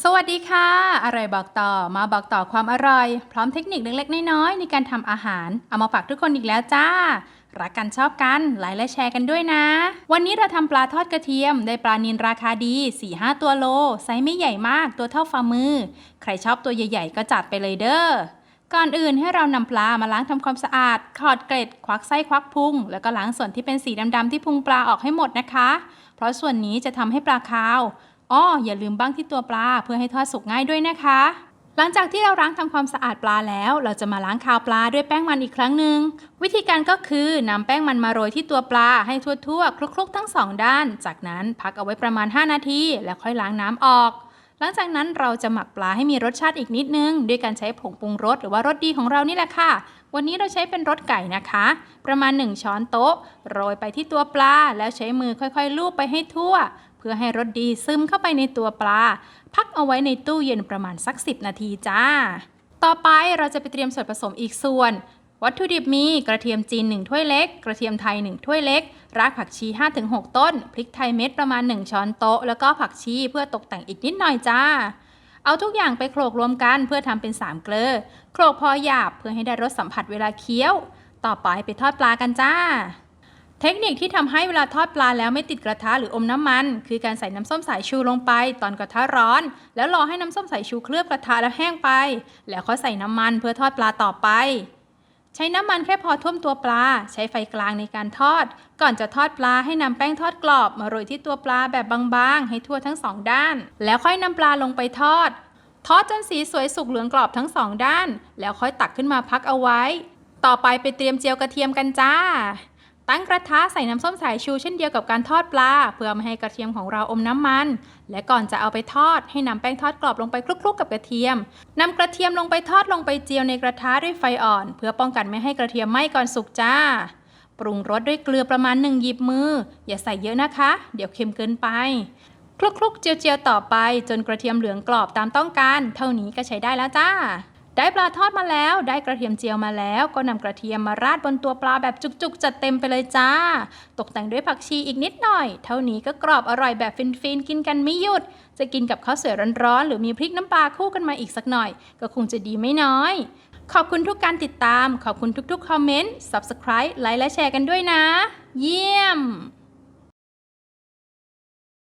สวัสดีค่ะ อร่อยบอกต่อ มาบอกต่อความอร่อย พร้อมเทคนิคเล็กๆ น้อยๆ ในการทำอาหาร เอามาฝากทุกคนอีกแล้วจ้า รักกันชอบกัน ไลค์และแชร์กันด้วยนะ วันนี้เราทำปลาทอดกระเทียม ได้ปลานิลราคาดี 4-5 ตัวโล ไซส์ไม่ใหญ่มาก ตัวเท่าฝ่ามือ ใครชอบตัวใหญ่ๆ ก็จัดไปเลยเด้อ ก่อนอื่นให้เรานำปลามาล้างทำความสะอาด ขอดเกล็ด ควักไส้ควักพุง แล้วก็ล้างส่วนที่เป็นสีดำๆที่พุงปลาออกให้หมดนะคะ เพราะส่วนนี้จะทำให้ปลาคาว อ้ออย่าลืมบ้างที่ตัวปลาเพื่อให้ทอดสุกง่ายด้วยนะคะ หลังจากที่เราล้างทำความสะอาดปลาแล้ว เราจะมาล้างคาวปลาด้วยแป้งมันอีกครั้งหนึ่งวิธีการก็คือนำแป้งมันมาโรยที่ตัวปลาให้ทั่วๆคลุกๆ ทั้งสองด้าน จากนั้นพักเอาไว้ประมาณ 5 นาที แล้วค่อยล้างน้ำออก หลังจากนั้นเราจะหมักปลาให้มีรสชาติอีกนิดนึง ด้วยการใช้ผงปรุงรสหรือว่ารสดีของเรานี่แหละค่ะวันนี้เราใช้เป็นรสไก่นะคะ ประมาณ 1 ช้อนโต๊ะ โรยไปที่ตัวปลาแล้วใช้มือค่อยๆลูบไปให้ทั่ว พื่อให้รสดีซึมเข้าไปในตัวปลา พักเอาไว้ในตู้เย็นประมาณสัก 10 นาทีจ้า ต่อไปเราจะไปเตรียมส่วนผสมอีกส่วน วัตถุดิบมีกระเทียมจีน 1 ถ้วยเล็ก กระเทียมไทย 1 ถ้วยเล็ก รากผักชี 5-6 ต้น พริกไทยเม็ดประมาณ 1 ช้อนโต๊ะ แล้วก็ผักชีเพื่อตกแต่งอีกนิดหน่อยจ้าเอาทุกอย่างไปโขลกรวมกันเพื่อทำเป็น3เกลือ โขลกพอหยาบเพื่อให้ได้รสสัมผัสเวลาเคี้ยว ต่อไปไปทอดปลากันจ้า เทคนิคที่ทำให้เวลาทอดปลาแล้วไม่ติดกระทะหรืออมน้ำมัน คือการใส่น้ำส้มสายชูลงไป ตอนกระทะร้อน แล้วรอให้น้ำส้มสายชูเคลือบกระทะแล้วแห้งไป แล้วค่อยใส่น้ำมันเพื่อทอดปลาต่อไป ใช้น้ำมันแค่พอท่วมตัวปลา ใช้ไฟกลางในการทอด ก่อนจะทอดปลาให้นำแป้งทอดกรอบมาโรยที่ตัวปลาแบบบางๆ ให้ทั่วทั้งสองด้าน แล้วค่อยนำปลาลงไปทอด ทอดจนสีสวยสุกเหลืองกรอบทั้งสองด้าน แล้วค่อยตักขึ้นมาพักเอาไว้ ต่อไปไปเตรียมเจียวกระเทียมกันจ้า ตั้งกระทะใส่น้ำส้มสายชูเช่นเดียวกับการทอดปลา เพื่อไม่ให้กระเทียมของเราอมน้ำมัน และก่อนจะเอาไปทอด ให้นำแป้งทอดกรอบลงไปคลุกๆกับกระเทียมนำกระเทียมลงไปทอดลงไปเจียวในกระทะด้วยไฟอ่อน เพื่อป้องกันไม่ให้กระเทียมไหม้ก่อนสุกจ้า ปรุงรสด้วยเกลือประมาณหนึ่งหยิบมือ อย่าใส่เยอะนะคะ เดี๋ยวเค็มเกินไปคลุกๆเจียวๆต่อไป จนกระเทียมเหลืองกรอบตามต้องการ เท่านี้ก็ใช้ได้แล้วจ้า ได้ปลาทอดมาแล้ว ได้กระเทียมเจียวมาแล้ว ก็นำกระเทียมมาราดบนตัวปลาแบบจุกๆ จัดเต็มไปเลยจ้า ตกแต่งด้วยผักชีอีกนิดหน่อย เท่านี้ก็กรอบอร่อยแบบฟินๆ กินกันไม่หยุด จะกินกับข้าวสวยร้อนๆ หรือมีพริกน้ำปลาคู่กันมาอีกสักหน่อย ก็คงจะดีไม่น้อย ขอบคุณทุกการติดตาม ขอบคุณทุกๆ คอมเมนต์ Subscribe ไลค์และแชร์กันด้วยนะ เยี่ยม